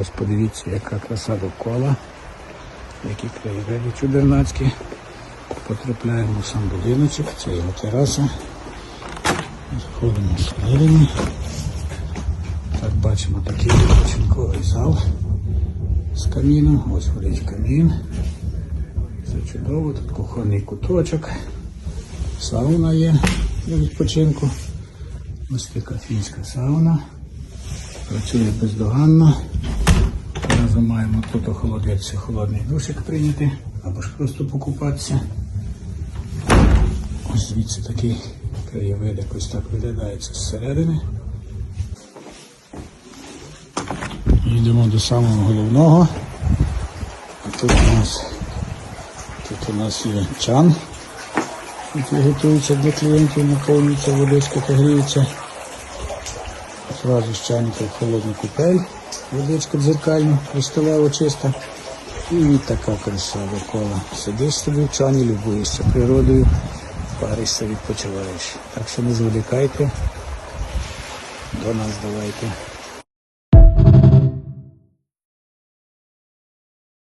Ось подивіться, яка краса довкола, які краєвиди чудернацькі. Потрапляємо в сам будиночок, це його тераса. Заходимо всередину. Так бачимо такий відпочинковий зал з каміном. Ось горить камін. Все чудово, тут кухонний куточок. Сауна є для відпочинку. Ось така фінська сауна. Працює бездоганно. Разом маємо тут охолодитися, холодний душик прийняти, або ж просто покупатися. Ось звідси такий краєвид якось так виглядає це зсередини. Йдемо до самого головного. Тут у нас, тут у нас є чан, який готується для клієнтів, наповнюється водичка та гріється. Зразу з в холодну купель, водичка дзеркальна, кришталево чиста. І така краса довкола. Сидиш собі в чані, любуєшся природою, паришся, відпочиваєш. Так що не зволікайте, до нас давайте.